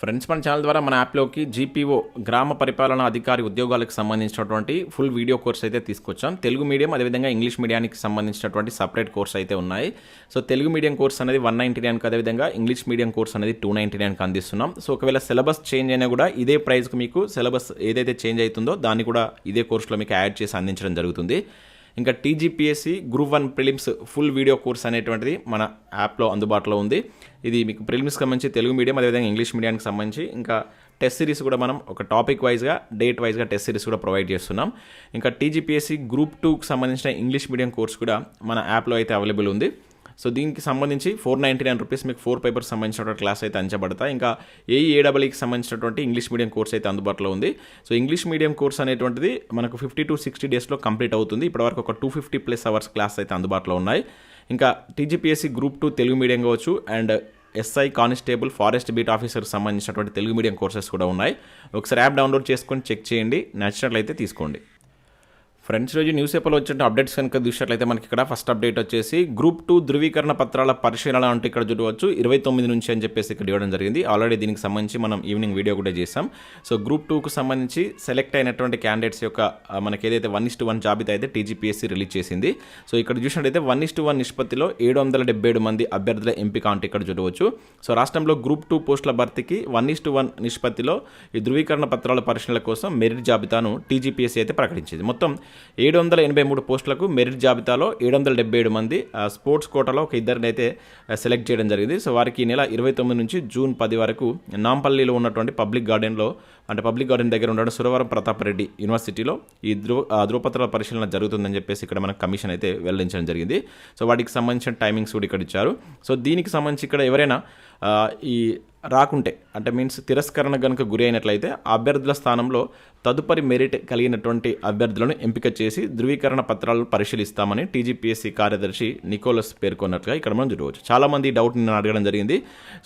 Friends మన channel ద్వారా మన యాప్లోకి జీపీఓ గ్రామ పరిపాలన అధికారి ఉద్యోగాలకు సంబంధించినటువంటి ఫుల్ వీడియో కోర్స్ అయితే తీసుకొచ్చాం. తెలుగు మీడియం అదేవిధంగా ఇంగ్లీష్ మీడియానికి సంబంధించినటువంటి సపరేట్ కోర్స్ అయితే ఉన్నాయి. సో తెలుగు మీడియం కోర్స్ అనేది వన్ నైంటీ నైన్కి అదేవిధంగా ఇంగ్లీష్ మీడియం కోర్స్ అనేది టూ నైంటీ నైన్కి అందిస్తున్నాం. సో ఒకవేళ సిలబస్ చేంజ్ అయినా కూడా ఇదే ప్రైస్కి మీకు సిలబస్ ఏదైతే చేంజ్ అవుతుందో దాన్ని కూడా ఇదే కోర్సులో మీకు యాడ్ చేసి అందించడం జరుగుతుంది. ఇంకా TGPSC group one prelims full video course అనేటువంటిది మన యాప్లో అందుబాటులో ఉంది. ఇది మీకు ప్రిలిమ్స్కి సంబంధించి తెలుగు మీడియం అదేవిధంగా ఇంగ్లీష్ మీడియానికి సంబంధించి ఇంకా టెస్ట్ సిరీస్ కూడా మనం ఒక టాపిక్ వైజ్గా డేట్ వైజ్గా టెస్ట్ సిరీస్ కూడా ప్రొవైడ్ చేస్తున్నాం. ఇంకా టీజీపీఎస్సి గ్రూప్ టూకి సంబంధించిన ఇంగ్లీష్ మీడియం కోర్స్ కూడా మన యాప్లో అయితే అవైలబుల్ ఉంది. సో దీనికి సంబంధించి ఫోర్ నైంటీ నైన్ రూపీస్ మీకు ఫోర్ పేపర్స్ సంబంధించినటువంటి క్లాస్ అయితే అంచబడతాయి ఇంకా ఏఈఏడబ్ల్యూకి సంబంధించినటువంటి ఇంగ్లీష్ మీడియం కోర్స్ అయితే అందుబాటులో ఉంది సో ఇంగ్లీష్ మీడియం కోర్స్ అనేటువంటిది మనకు ఫిఫ్టీ టు సిక్స్టీ డేస్లో కంప్లీట్ అవుతుంది ఇప్పటివరకు ఒక two fifty plus hours class అయితే అందుబాటులో ఉన్నాయి ఇంకా TGPSC group two Telugu medium కావచ్చు and SI constable forest beat ఆఫీసర్కి సంబంధించినటువంటి తెలుగు మీడియం కోర్సెస్ కూడా ఉన్నాయి ఒకసారి యాప్ డౌన్లోడ్ చేసుకొని చెక్ చేయండి నచ్చినట్లయితే తీసుకోండి ఫ్రెండ్స్ రోజు న్యూస్ పేపర్లో వచ్చిన అప్డేట్స్ కనుక చూసినట్లయితే మనకి ఇక్కడ ఫస్ట్ అప్డేట్ వచ్చేసి గ్రూప్ టూ ధృవీకరణ పత్రాల పరిశీలన అంటే ఇక్కడ చూడవచ్చు. ఇరవై తొమ్మిది నుంచి అని చెప్పేసి ఇక్కడ ఇవ్వడం జరిగింది. ఆల్రెడీ దీనికి సంబంధించి మనం ఈవినింగ్ వీడియో కూడా చేసాం సో గ్రూప్ టూకు సంబంధించి సెలెక్ట్ అయినటువంటి క్యాండిడేట్స్ యొక్క మనకి ఏదైతే వన్ ఇస్టు వన్ జాబితా అయితే టీజీపీఎస్సీ రిలీజ్ చేసింది. సో ఇక్కడ చూసినట్టయితే వన్ ఇస్టు వన్ నిష్పత్తిలో ఏడు వందల డెబ్బై ఏడు మంది అభ్యర్థుల ఎంపిక అంటే ఇక్కడ చూడవచ్చు. సో రాష్ట్రంలో గ్రూప్ టూ పోస్టుల భర్తీకి వన్ ఇస్టు వన్ నిష్పత్తిలో ఈ ధృవీకరణ పత్రాల పరిశీలన కోసం మెరిట్ జాబితాను టీజీపీఎస్సీ అయితే ప్రకటించింది. మొత్తం ఏడు వందల ఎనభై మూడు పోస్టులకు మెరిట్ జాబితాలో ఏడు వందల డెబ్బై ఏడు మంది స్పోర్ట్స్ కోటాలో ఒక ఇద్దరిని అయితే సెలెక్ట్ చేయడం జరిగింది. సో వారికి ఈ నెల ఇరవై తొమ్మిది నుంచి జూన్ పది వరకు నాంపల్లిలో ఉన్నటువంటి పబ్లిక్ గార్డెన్లో అంటే పబ్లిక్ గార్డెన్ దగ్గర ఉన్న సురవరం ప్రతాప్ రెడ్డి యూనివర్సిటీలో ఈ ధ్రువ ఆ, ధృవపత్రాల పరిశీలన జరుగుతుందని చెప్పేసి ఇక్కడ మనకు కమిషన్ అయితే వెల్లడించడం జరిగింది. సో వాటికి సంబంధించిన టైమింగ్స్ కూడా ఇక్కడ ఇచ్చారు. సో దీనికి సంబంధించి ఇక్కడ ఎవరైనా ఈ రాకుంటే అంటే మీన్స్ తిరస్కరణ కనుక గురి అయినట్లయితే అభ్యర్థుల స్థానంలో తదుపరి మెరిట్ కలిగినటువంటి అభ్యర్థులను ఎంపిక చేసి ధృవీకరణ పత్రాలను పరిశీలిస్తామని టీజీపీఎస్సీ కార్యదర్శి నికోలస్ పేర్కొన్నట్లుగా ఇక్కడ మనం చూడవచ్చు. చాలామంది డౌట్ నేను అడగడం జరిగింది.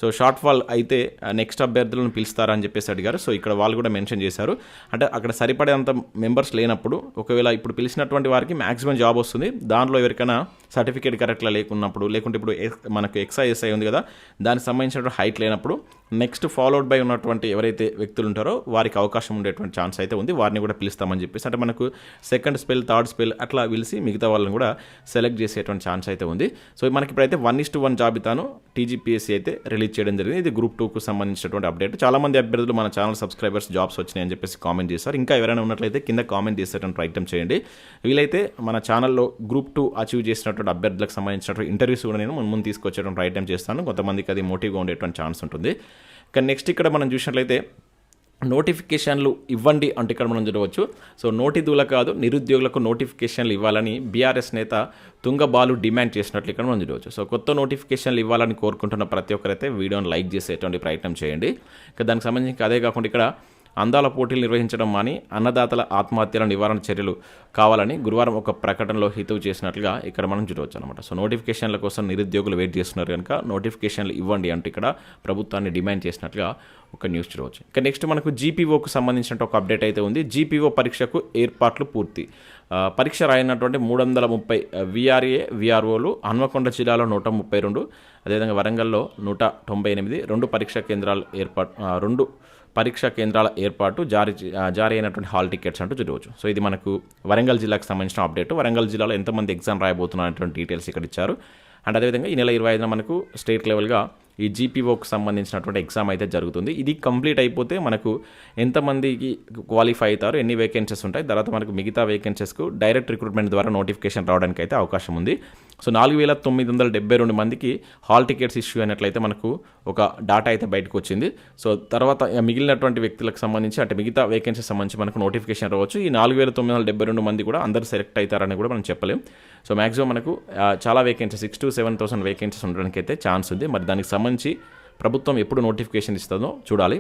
సో షార్ట్ ఫాల్ అయితే నెక్స్ట్ అభ్యర్థులను పిలుస్తారని చెప్పేసి అడిగారు. సో ఇక్కడ వాళ్ళు కూడా మెన్షన్ చేశారు. అంటే అక్కడ సరిపడేంత మెంబర్స్ లేనప్పుడు ఒకవేళ ఇప్పుడు పిలిచినటువంటి వారికి మాక్సిమం జాబ్ వస్తుంది. దాంట్లో ఎవరికైనా సర్టిఫికేట్ కరెక్ట్గా లేకున్నప్పుడు లేకుంటే ఇప్పుడు మనకు ఎక్స్ఐఎస్ఐ ఉంది కదా దానికి సంబంధించినటువంటి హైట్ లేనప్పుడు నెక్స్ట్ ఫాలోడ్ బై ఉన్నటువంటి ఎవరైతే వ్యక్తులు ఉంటారో వారికి అవకాశం ఉండేటువంటి ఛాన్స్ అయితే ఉంది. వారిని కూడా పిలుస్తామని చెప్పేసి అంటే మనకు సెకండ్ స్పెల్ థర్డ్ స్పెల్ అట్లా పిలిచి మిగతా వాళ్ళని కూడా సెలెక్ట్ చేసేటువంటి ఛాన్స్ అయితే ఉంది. సో మనకి ఇప్పుడైతే వన్ ఇస్ టు వన్ జాబితాను టీజీపీఎస్సీ అయితే రిలీజ్ చేయడం జరిగింది. ఇది గ్రూప్ టూకు సంబంధించినటువంటి అప్డేట్ చాలా మంది అభ్యర్థులు మన ఛానల్ సబ్స్క్రైబర్స్ జాబ్స్ వచ్చినాయని చెప్పేసి కామెంట్ చేస్తారు ఇంకా ఎవరైనా ఉన్నట్లయితే కింద కామెంట్ చేసేటువంటి ప్రయత్నం చేయండి. వీలైతే మన ఛానల్లో గ్రూప్ టూ అచీవ్ చేసినటువంటి అభ్యర్థులకు సంబంధించినటువంటి ఇంటర్వ్యూస్ కూడా నేను ముందు ముందు తీసుకొచ్చేటువంటి ప్రయత్నం చేస్తాను. కొంతమందికి అది మోటివ్గా ఉండేటువంటి ఛాన్స్ ఉంటుంది. కానీ నెక్స్ట్ ఇక్కడ మనం చూసినట్లయితే నోటిఫికేషన్లు ఇవ్వండి అంటే ఇక్కడ మనం చూడవచ్చు. సో నోటిదూల కాదు నిరుద్యోగులకు నోటిఫికేషన్లు ఇవ్వాలని బీఆర్ఎస్ నేత తుంగబాలు డిమాండ్ చేసినట్లు ఇక్కడ మనం చూడవచ్చు. సో కొత్త నోటిఫికేషన్లు ఇవ్వాలని కోరుకుంటున్న ప్రతి ఒక్కరైతే వీడియోని లైక్ చేసేటువంటి ప్రయత్నం చేయండి. ఇక దానికి సంబంధించి అదే కాకుండా ఇక్కడ అందాల పోటీలు నిర్వహించడం మాని అన్నదాతల ఆత్మహత్యల నివారణ చర్యలు కావాలని గురువారం ఒక ప్రకటనలో హితవు చేసినట్లుగా ఇక్కడ మనం చూడవచ్చు అనమాట సో నోటిఫికేషన్ల కోసం నిరుద్యోగులు వెయిట్ చేస్తున్నారు కనుక నోటిఫికేషన్లు ఇవ్వండి అంటూ ఇక్కడ ప్రభుత్వాన్ని డిమాండ్ చేసినట్లుగా ఒక న్యూస్ చూడవచ్చు. ఇక నెక్స్ట్ మనకు జీపీఓకు సంబంధించిన ఒక అప్డేట్ అయితే ఉంది. జీపీఓ పరీక్షకు ఏర్పాట్లు పూర్తి. పరీక్ష రాయనటువంటి మూడు వందల ముప్పై విఆర్ఏ విఆర్ఓలు హన్మకొండ జిల్లాలో నూట ముప్పై రెండు అదేవిధంగా వరంగల్లో నూట తొంభై ఎనిమిది రెండు పరీక్షా కేంద్రాలు ఏర్పాటు రెండు పరీక్షా కేంద్రాల ఏర్పాటు జారీ జారీ అయినటువంటి హాల్ టికెట్స్ అంటూ చూడవచ్చు. సో ఇది మనకు వరంగల్ జిల్లాకు సంబంధించిన అప్డేట్ వరంగల్ జిల్లాలో ఎంతమంది ఎగ్జామ్ రాయబోతున్నటువంటి డీటెయిల్స్ ఇక్కడ ఇచ్చారు. అండ్ అదేవిధంగా ఈ నెల ఇరవై ఐదున మనకు స్టేట్ లెవెల్గా ఈ జీపీఓకి సంబంధించినటువంటి ఎగ్జామ్ అయితే జరుగుతుంది. ఇది కంప్లీట్ అయిపోతే మనకు ఎంతమందికి క్వాలిఫై అవుతారు ఎన్ని వేకెన్సీస్ ఉంటాయి తర్వాత మనకు మిగతా వేకెన్సీస్కు డైరెక్ట్ రిక్రూట్మెంట్ ద్వారా నోటిఫికేషన్ రావడానికి అయితే అవకాశం ఉంది. సో నాలుగు వేల తొమ్మిది వందల డెబ్బై రెండు మందికి హాల్ టికెట్స్ ఇష్యూ అయినట్లయితే మనకు ఒక డాటా అయితే బయటకు వచ్చింది. సో తర్వాత మిగిలినటువంటి వ్యక్తులకు సంబంధించి అంటే మిగతా వేకెన్సీ సంబంధించి మనకు నోటిఫికేషన్ రావచ్చు. ఈ నాలుగు వేల తొమ్మిది వందల డెబ్బై రెండు మంది కూడా అందరూ సెలెక్ట్ అవుతారని కూడా మనం చెప్పలేం. సో మ్యాక్సిమం మనకు చాలా vacancy six to seven thousand vacancies ఉండడానికి అయితే ఛాన్స్ ఉంది. మరి దానికి సంబంధించి ప్రభుత్వం ఎప్పుడు నోటిఫికేషన్ ఇస్తుందో చూడాలి.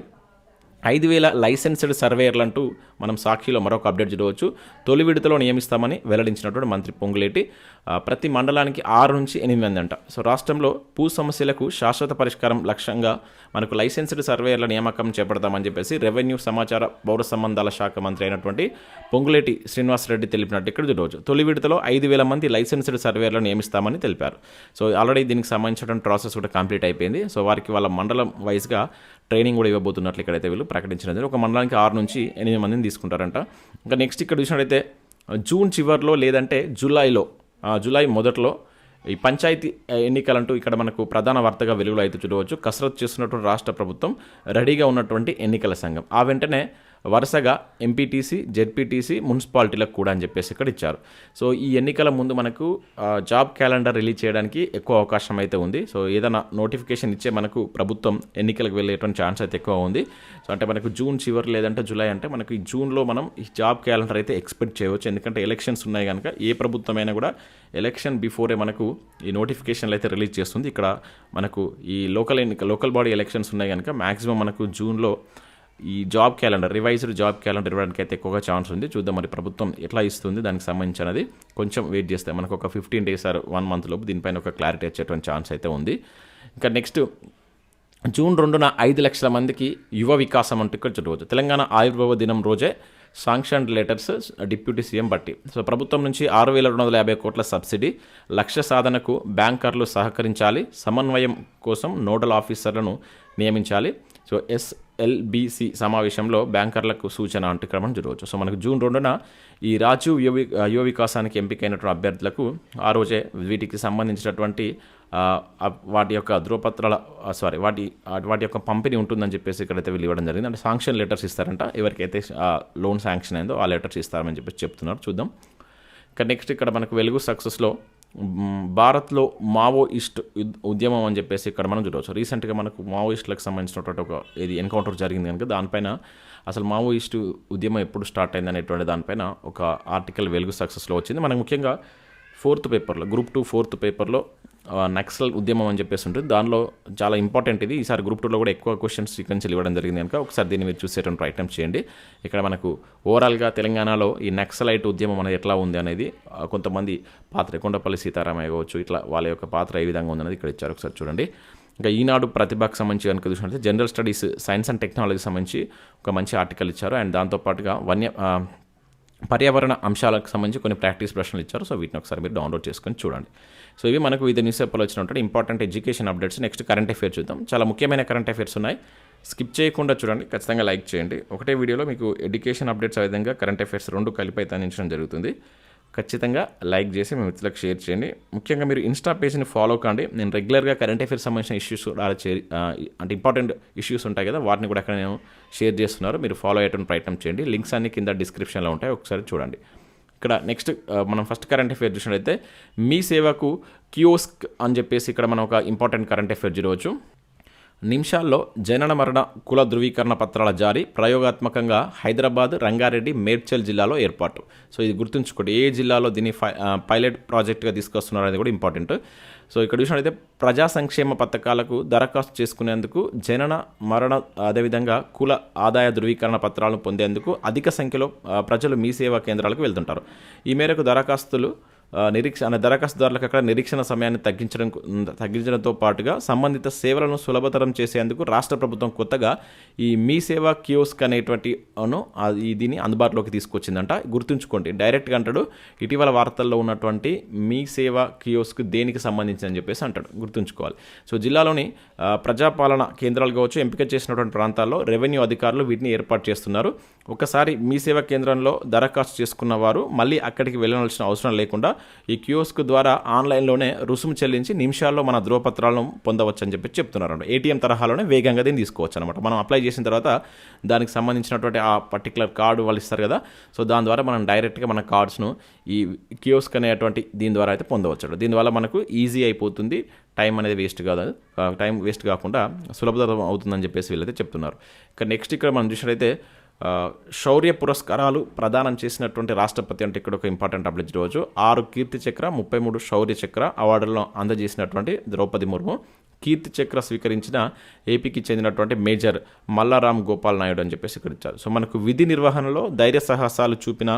ఐదు వేల లైసెన్స్డ్ సర్వేయర్లంటూ మనం సాక్షిలో మరొక అప్డేట్ చూడవచ్చు. తొలి విడతలో నియమిస్తామని వెల్లడించినటువంటి మంత్రి పొంగులేటి ప్రతి మండలానికి ఆరు నుంచి ఎనిమిది మంది అంట. సో రాష్ట్రంలో భూ సమస్యలకు శాశ్వత పరిష్కారం లక్ష్యంగా మనకు లైసెన్స్డ్ సర్వేయర్ల నియామకం చేపడతామని చెప్పేసి రెవెన్యూ సమాచార పౌర సంబంధాల శాఖ మంత్రి అయినటువంటి పొంగులేటి శ్రీనివాసరెడ్డి తెలిపినట్టు ఇక్కడ చూడవచ్చు. తొలి విడతలో ఐదు వేల మంది లైసెన్స్డ్ సర్వేయర్లను నియమిస్తామని తెలిపారు. సో ఆల్రెడీ దీనికి సంబంధించిన ప్రాసెస్ కూడా కంప్లీట్ అయిపోయింది. సో వారికి వాళ్ళ మండలం వైజ్గా ట్రైనింగ్ కూడా ఇవ్వబోతున్నట్లు ఇక్కడైతే వీళ్ళు ప్రకటించినది ఒక మండలానికి ఆరు నుంచి ఎనిమిది మందిని తీసుకుంటారంట. ఇంకా నెక్స్ట్ ఇక్కడ చూసినట్టయితే జూన్ చివరిలో లేదంటే జూలైలో జూలై మొదట్లో ఈ పంచాయతీ ఎన్నికలంటూ ఇక్కడ మనకు ప్రధాన వార్తగా వెలుగులో అయితే చూడవచ్చు. కసరత్తు చేస్తున్నటువంటి రాష్ట్ర ప్రభుత్వం రెడీగా ఉన్నటువంటి ఎన్నికల సంఘం. ఆ వెంటనే వరుసగా ఎంపీటీసీ జెడ్పీటీసీ మున్సిపాలిటీలకు కూడా అని చెప్పేసి ఇక్కడ ఇచ్చారు. సో ఈ ఎన్నికల ముందు మనకు జాబ్ క్యాలెండర్ రిలీజ్ చేయడానికి ఎక్కువ అవకాశం అయితే ఉంది. సో ఏదైనా నోటిఫికేషన్ ఇచ్చే మనకు ప్రభుత్వం ఎన్నికలకు వెళ్ళేటువంటి ఛాన్స్ అయితే ఎక్కువ ఉంది. సో అంటే మనకు జూన్ చివరి లేదంటే జూలై అంటే మనకు ఈ జూన్లో మనం ఈ జాబ్ క్యాలెండర్ అయితే ఎక్స్పెక్ట్ చేయవచ్చు. ఎందుకంటే ఎలక్షన్స్ ఉన్నాయి కనుక ఏ ప్రభుత్వమైనా కూడా ఎలక్షన్ బిఫోరే మనకు ఈ నోటిఫికేషన్లు అయితే రిలీజ్ చేస్తుంది. ఇక్కడ మనకు ఈ లోకల్ ఎన్నిక లోకల్ బాడీ ఎలక్షన్స్ ఉన్నాయి కనుక మ్యాక్సిమం మనకు జూన్లో ఈ job calendar revised job calendar ఇవ్వడానికి అయితే ఎక్కువగా ఛాన్స్ ఉంది. చూద్దాం మరి ప్రభుత్వం ఎట్లా ఇస్తుంది దానికి సంబంధించినది. కొంచెం వెయిట్ చేస్తే మనకు ఒక fifteen days or one month లోపు దీనిపైన ఒక క్లారిటీ వచ్చేటువంటి ఛాన్స్ అయితే ఉంది. ఇంకా నెక్స్ట్ జూన్ రెండున ఐదు లక్షల మందికి యువ వికాసం అంటూ ఇక్కడ చూడవచ్చు. తెలంగాణ ఆయుర్వేద దినం రోజే సాంక్షన్ లెటర్స్ డిప్యూటీ సీఎం బట్టి. సో ప్రభుత్వం నుంచి ఆరు వేల రెండు వందల యాభై కోట్ల సబ్సిడీ లక్ష్య సాధనకు బ్యాంకర్లు సహకరించాలి సమన్వయం కోసం నోడల్ ఆఫీసర్లను నియమించాలి. సో ఎస్ఎల్బిసి సమావేశంలో బ్యాంకర్లకు సూచన అంటూ ఇక్కడ మనం చూడవచ్చు సో మనకు జూన్ రెండున ఈ రాజీవ్ యువ యువ వికాసానికి ఎంపికైనటువంటి అభ్యర్థులకు ఆ రోజే వీటికి సంబంధించినటువంటి వాటి యొక్క ధృవపత్రాల సారీ వాటి వాటి యొక్క పంపిణీ ఉంటుందని చెప్పేసి ఇక్కడైతే వీళ్ళు ఇవ్వడం జరిగింది. అంటే శాంక్షన్ లెటర్స్ ఇస్తారంట. ఎవరికైతే లోన్ శాంక్షన్ అయిందో ఆ లెటర్స్ ఇస్తారని చెప్పేసి చెప్తున్నారు. చూద్దాం. ఇక నెక్స్ట్ ఇక్కడ మనకు వెలుగు సక్సెస్లో భారత్లో మావోయిస్ట్ ఉద్యమం అని చెప్పేసి ఇక్కడ మనం చూడవచ్చు. రీసెంట్గా మనకు మావోయిస్టులకు సంబంధించినటువంటి ఒక ఇది ఎన్కౌంటర్ జరిగింది కనుక దానిపైన అసలు మావోయిస్టు ఉద్యమం ఎప్పుడు స్టార్ట్ అయింది అనేటువంటి దానిపైన ఒక ఆర్టికల్ వెలుగు సక్సెస్లో వచ్చింది. మనకు ముఖ్యంగా ఫోర్త్ పేపర్లో గ్రూప్ టూ ఫోర్త్ పేపర్లో నక్సల్ ఉద్యమం అని చెప్పేసి ఉంటుంది. దానిలో చాలా ఇంపార్టెంట్ ఇది. ఈసారి గ్రూప్ టూలో కూడా ఎక్కువ క్వశ్చన్స్ సీక్వెన్స్ ఇవ్వడం జరిగింది కనుక ఒకసారి దీన్ని మీరు చూసేటువంటి ప్రయత్నం చేయండి. ఇక్కడ మనకు ఓవరాల్గా తెలంగాణలో ఈ నక్సలైట్ ఉద్యమం అనేది ఎట్లా ఉంది అనేది కొంతమంది పాత్ర కొండపల్లి సీతారామయ్య కావచ్చు ఇట్లా వాళ్ళ యొక్క పాత్ర ఏ విధంగా ఉందనేది ఇక్కడ ఇచ్చారు ఒకసారి చూడండి. ఇంకా ఈనాడు ప్రతిభకు సంబంధించి కనుక చూసినట్లయితే general studies science and technology సంబంధించి ఒక మంచి ఆర్టికల్ ఇచ్చారు. అండ్ దాంతోపాటుగా వన్య పర్యావరణ అంశాలకు సంబంధించి కొన్ని ప్రాక్టీస్ ప్రశ్నలు ఇచ్చారు. సో వీటిని ఒకసారి మీరు డౌన్లోడ్ చేసుకొని చూడండి. సో ఇవి మనకు వివిధ న్యూస్ పేపర్లో వచ్చినటువంటి important education updates next current affair చూద్దాం. చాలా ముఖ్యమైన కరెంట్ అఫేర్స్ ఉన్నాయి. స్కిప్ చేయకుండా చూడండి. ఖచ్చితంగా లైక్ చేయండి. ఒకటే వీడియోలో మీకు ఎడ్యుకేషన్ అప్డేట్స్ ఆ విధంగా కరెంట్ అఫేర్స్ రెండు కలిపి అయితే అందించడం జరుగుతుంది. ఖచ్చితంగా లైక్ చేసి మీ మిత్రులకు షేర్ చేయండి. ముఖ్యంగా మీరు ఇన్స్టా పేజ్ని ఫాలో కాండి. నేను రెగ్యులర్గా కరెంట్ అఫేర్స్ సంబంధించిన ఇష్యూస్ కూడా చే అంటే ఇంపార్టెంట్ ఇష్యూస్ ఉంటాయి కదా వాటిని కూడా అక్కడ నేను షేర్ చేస్తున్నారు. మీరు ఫాలో అయ్యేటువంటి ప్రయత్నం చేయండి. లింక్స్ అన్ని కింద డిస్క్రిప్షన్లో ఉంటాయి. ఒకసారి చూడండి. ఇక్కడ నెక్స్ట్ uh, మనం ఫస్ట్ కరెంట్ అఫేర్ చూసినట్లయితే మీ సేవకు కియోస్క్ అని చెప్పేసి ఇక్కడ మనం ఒక ఇంపార్టెంట్ కరెంట్ అఫేర్ చూడవచ్చు. నిమిషాల్లో జనన మరణ కుల ధృవీకరణ పత్రాల జారీ ప్రయోగాత్మకంగా హైదరాబాద్ రంగారెడ్డి మేడ్చల్ జిల్లాలో ఏర్పాటు. సో ఇది గుర్తుంచుకోండి ఏ జిల్లాలో దీన్ని ఫై పైలట్ uh, ప్రాజెక్ట్గా తీసుకొస్తున్నారు అనేది కూడా ఇంపార్టెంట్ సో ఇక్కడ చూసినట్లయితే ప్రజా సంక్షేమ పథకాలకు దరఖాస్తు చేసుకునేందుకు జనన మరణ అదేవిధంగా కుల ఆదాయ ధృవీకరణ పత్రాలను పొందేందుకు అధిక సంఖ్యలో ప్రజలు మీ సేవా కేంద్రాలకు వెళ్తుంటారు. ఈ మేరకు దరఖాస్తులు ఆ, నిరీక్ష దరఖాస్తుదారులకు అక్కడ నిరీక్షణ సమయాన్ని తగ్గించడం తగ్గించడంతో పాటుగా సంబంధిత సేవలను సులభతరం చేసేందుకు రాష్ట్ర ప్రభుత్వం కొత్తగా ఈ మీ సేవ కియోస్క్ అనేటువంటి అను దీన్ని అందుబాటులోకి తీసుకొచ్చిందంట. గుర్తుంచుకోండి డైరెక్ట్గా అంటాడు ఇటీవల వార్తల్లో ఉన్నటువంటి మీ సేవ కియోస్క్ దేనికి సంబంధించి అని చెప్పేసి అంటాడు. గుర్తుంచుకోవాలి. సో జిల్లాలోని ప్రజాపాలన కేంద్రాలు కావచ్చు ఎంపిక చేసినటువంటి ప్రాంతాల్లో రెవెన్యూ అధికారులు వీటిని ఏర్పాటు చేస్తున్నారు. ఒకసారి మీ సేవా కేంద్రంలో దరఖాస్తు చేసుకున్న వారు మళ్ళీ అక్కడికి వెళ్ళవలసిన అవసరం లేకుండా ఈ కియోస్క్ ద్వారా ఆన్లైన్లోనే రుసుము చెల్లించి నిమిషాల్లో మన ధృవపత్రాలను పొందవచ్చు అని చెప్పి చెప్తున్నారు ఏటీఎం తరహాలోనే వేగంగా దీన్ని తీసుకోవచ్చు అనమాట మనం అప్లై చేసిన తర్వాత దానికి సంబంధించినటువంటి ఆ పర్టికులర్ కార్డు వాళ్ళు ఇస్తారు కదా సో దాని ద్వారా మనం డైరెక్ట్గా మన కార్డ్స్ను ఈ కియోస్క్ అనేటువంటి దీని ద్వారా అయితే పొందవచ్చు దీనివల్ల మనకు ఈజీ అయిపోతుంది. టైం అనేది వేస్ట్ కాదు టైం వేస్ట్ కాకుండా సులభతరం అవుతుందని చెప్పేసి వీళ్ళైతే చెప్తున్నారు. ఇక నెక్స్ట్ ఇక్కడ మనం చూసినట్లయితే శౌర్య పురస్కారాలు ప్రదానం చేసినటువంటి రాష్ట్రపతి అంటే ఇక్కడ ఒక ఇంపార్టెంట్ అప్డేట్ రోజు. ఆరు కీర్తి చక్ర ముప్పై మూడు శౌర్య చక్ర అవార్డులను అందజేసినటువంటి ద్రౌపది ముర్ము. కీర్తి చక్ర స్వీకరించిన ఏపీకి చెందినటువంటి మేజర్ మల్లారాం గోపాల్ నాయుడు అని చెప్పేసి ఇక్కడ ఇచ్చారు. సో మనకు విధి నిర్వహణలో ధైర్య సాహసాలు చూపిన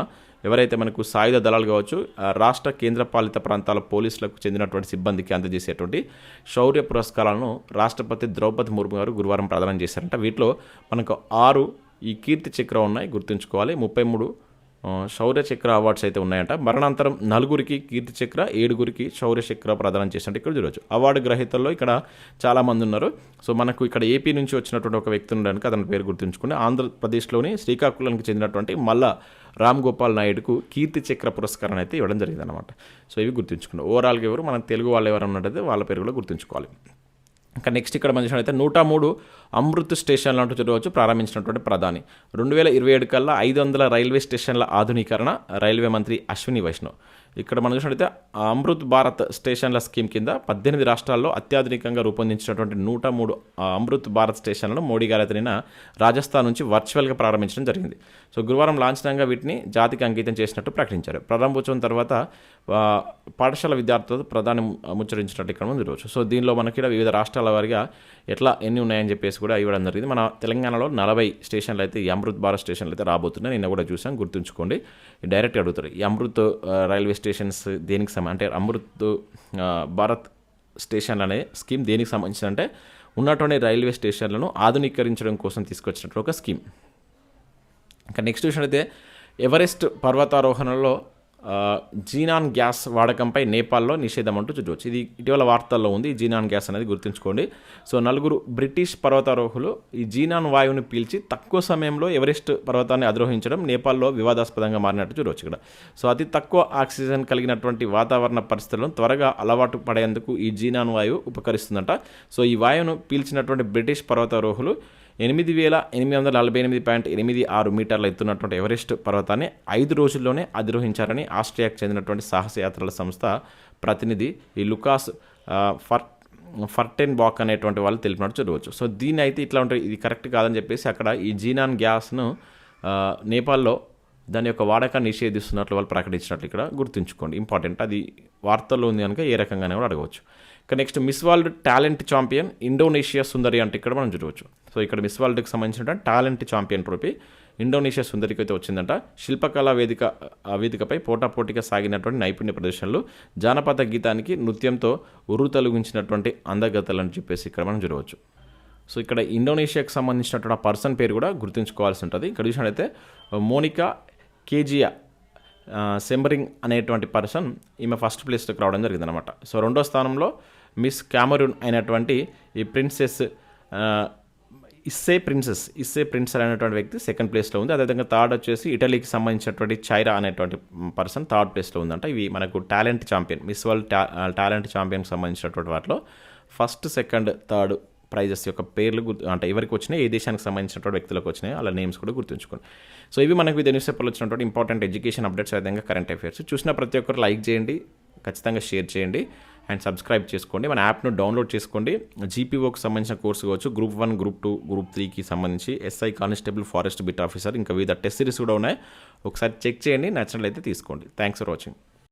ఎవరైతే మనకు సాయుధ దళాలు కావచ్చు రాష్ట్ర కేంద్ర పాలిత ప్రాంతాల పోలీసులకు చెందినటువంటి సిబ్బందికి అందజేసేటువంటి శౌర్య పురస్కారాలను రాష్ట్రపతి ద్రౌపది ముర్ము గారు గురువారం ప్రదానం చేశారంట. వీటిలో మనకు ఆరు ఈ కీర్తి చక్ర ఉన్నాయి గుర్తుంచుకోవాలి. ముప్పై మూడు శౌర్య చక్ర అవార్డ్స్ అయితే ఉన్నాయంట. మరణాంతరం నలుగురికి కీర్తి చక్ర ఏడుగురికి శౌర్య చక్ర ప్రదానం చేసినట్టు ఇక్కడ చూడవచ్చు అవార్డు గ్రహీతల్లో ఇక్కడ చాలామంది ఉన్నారు. సో మనకు ఇక్కడ ఏపీ నుంచి వచ్చినటువంటి ఒక వ్యక్తి ఉండడానికి అతని పేరు గుర్తుంచుకుని ఆంధ్రప్రదేశ్లోని శ్రీకాకుళంకి చెందినటువంటి మల్ల రామ్ గోపాల్ నాయుడుకు కీర్తి చక్ర పురస్కారం అయితే ఇవ్వడం జరిగింది అనమాట సో ఇవి గుర్తుంచుకున్నాం. ఓవరాల్గా ఎవరు మన తెలుగు వాళ్ళు ఎవరు ఉన్నట్టయితే వాళ్ళ పేరు కూడా గుర్తుంచుకోవాలి. ఇంకా నెక్స్ట్ ఇక్కడ మనం చూసినట్లయితే నూట మూడు అమృత్ స్టేషన్లు అంటూ చూడవచ్చు ప్రారంభించినటువంటి ప్రధాని. రెండు వేల ఇరవై ఏడు కల్లా ఐదు వందల రైల్వే స్టేషన్ల ఆధునీకరణ రైల్వే మంత్రి అశ్విని వైష్ణవ్. ఇక్కడ మనం చూసినట్లయితే అమృత్ భారత్ స్టేషన్ల స్కీమ్ కింద పద్దెనిమిది రాష్ట్రాల్లో అత్యాధునికంగా రూపొందించినటువంటి నూట మూడు అమృత్ భారత్ స్టేషన్లను మోడీ గారి అతనిన రాజస్థాన్ నుంచి వర్చువల్గా ప్రారంభించడం జరిగింది. సో గురువారం లాంఛనంగా వీటిని జాతికి అంకితం చేసినట్టు ప్రకటించారు. ప్రారంభోత్సవం తర్వాత పాఠశాల విద్యార్థులతో ప్రధాని ముచ్చరించినట్టు ఇక్కడ మనం చూడవచ్చు. సో దీనిలో మనకి ఇక్కడ వివిధ రాష్ట్రాల వారిగా ఎట్లా ఎన్ని ఉన్నాయని చెప్పేసి కూడా ఇవ్వడం జరిగింది. మన తెలంగాణలో నలభై స్టేషన్లు అయితే ఈ అమృత్ భారత్ స్టేషన్లు అయితే రాబోతున్నాయి. నిన్న కూడా చూసాం గుర్తుంచుకోండి. డైరెక్ట్ అడుగుతారు ఈ అమృత్ రైల్వే స్టేషన్స్ దేనికి సంబంధం అంటే అమృత్ భారత్ స్టేషన్లు అనే స్కీమ్ దేనికి సంబంధించిన అంటే ఉన్నటువంటి రైల్వే స్టేషన్లను ఆధునీకరించడం కోసం తీసుకొచ్చినట్టు ఒక స్కీమ్. ఇంకా నెక్స్ట్ విషయం అయితే ఎవరెస్ట్ పర్వతారోహణలో జీనాన్ గ్యాస్ వాడకంపై నేపాల్లో నిషేధం అంటూ చూడవచ్చు ఇది ఇటీవల వార్తల్లో ఉంది. జీనాన్ గ్యాస్ అనేది గుర్తుంచుకోండి. సో నలుగురు బ్రిటిష్ పర్వతారోహులు ఈ జీనాన్ వాయువుని పీల్చి తక్కువ సమయంలో ఎవరెస్ట్ పర్వతాన్ని అధిరోహించడం నేపాల్లో వివాదాస్పదంగా మారినట్టు చూడవచ్చు ఇక్కడ. సో అతి తక్కువ ఆక్సిజన్ కలిగినటువంటి వాతావరణ పరిస్థితులను త్వరగా అలవాటు పడేందుకు ఈ జీనాన్ వాయువు ఉపకరిస్తుందంట. సో ఈ వాయువును పీల్చినటువంటి బ్రిటిష్ పర్వతారోహులు ఎనిమిది వేల ఎనిమిది వందల నలభై ఎనిమిది పాయింట్ ఎనిమిది ఆరు మీటర్ల ఎత్తున్నటువంటి ఎవరెస్ట్ పర్వతాన్ని ఐదు రోజుల్లోనే అధిరోహించారని ఆస్ట్రియాకు చెందినటువంటి సాహసయాత్రల సంస్థ ప్రతినిధి ఈ లుకాస్ ఫర్ ఫర్టెన్ బాక్ అనేటువంటి వాళ్ళు తెలిపినట్టు చూడవచ్చు. సో దీన్ని అయితే ఇట్లా ఉంటుంది ఇది కరెక్ట్ కాదని చెప్పేసి అక్కడ ఈ జీనాన్ గ్యాస్ను నేపాల్లో దాని యొక్క వాడకాన్ని నిషేధిస్తున్నట్లు వాళ్ళు ప్రకటించినట్లు ఇక్కడ గుర్తుంచుకోండి. ఇంపార్టెంట్. అది వార్తల్లో ఉంది కనుక ఏ రకంగానే కూడా అడగవచ్చు. ఇక next Miss World talent champion Indonesia సుందరి అంటే ఇక్కడ మనం చూడవచ్చు. సో ఇక్కడ మిస్ వరల్డ్కి సంబంధించిన టాలెంట్ ఛాంపియన్ ట్రోఫీ ఇండోనేషియా సుందరికి అయితే వచ్చిందంట. శిల్పకళా వేదిక వేదికపై పోటాపోటీగా సాగినటువంటి నైపుణ్య ప్రదర్శనలు జానపద గీతానికి నృత్యంతో ఉర్రు తొలగించినటువంటి అందగతలు అని చెప్పేసి ఇక్కడ మనం చూడవచ్చు. సో ఇక్కడ ఇండోనేషియాకి సంబంధించినటువంటి ఆ పర్సన్ పేరు కూడా గుర్తుంచుకోవాల్సి ఉంటుంది. ఇక్కడ చూసినట్టయితే మోనికా కేజియా సెంబరింగ్ అనేటువంటి పర్సన్ ఈమె ఫస్ట్ ప్లేస్లోకి రావడం జరిగింది అనమాట సో రెండో స్థానంలో మిస్ క్యామరూన్ అయినటువంటి ఈ princess Isse princess Isse princess అనేటువంటి వ్యక్తి సెకండ్ ప్లేస్లో ఉంది. అదేవిధంగా థర్డ్ వచ్చేసి ఇటలీకి సంబంధించినటువంటి చైరా అనేటువంటి పర్సన్ థర్డ్ ప్లేస్లో ఉందంట. ఇవి మనకు టాలెంట్ ఛాంపియన్ మిస్ వరల్డ్ టా టాలెంట్ ఛాంపియన్కి సంబంధించినటువంటి వాటిలో ఫస్ట్ సెకండ్ థర్డ్ ప్రైజెస్ యొక్క పేర్లు గుర్తు అంటే ఎవరికి వచ్చినాయి ఏ దేశానికి సంబంధించినటువంటి వ్యక్తులకు వచ్చినాయి అలా నేమ్స్ కూడా గుర్తుంచుకోండి. సో ఇవి మనకు ఇది న్యూస్ పేపర్లో వచ్చినటువంటి ఇంపార్టెంట్ ఎడ్యుకేషన్ అప్డేట్స్ విధంగా కరెంట్ అఫైర్స్. చూసిన ప్రతి ఒక్కరు లైక్ చేయండి ఖచ్చితంగా షేర్ చేయండి. అండ్ సబ్స్క్రైబ్ చేసుకోండి. మన యాప్ను డౌన్లోడ్ చేసుకోండి. జీపీఓకి సంబంధించిన కోర్సు కావచ్చు group one group two group త్రీకి సంబంధించి SI constable forest beat officer ఇంకా వివిధ టెస్ట్ సిరీస్ కూడా ఉన్నాయి. ఒకసారి చెక్ చేయండి నచ్చినట్లయితే తీసుకోండి. Thanks for watching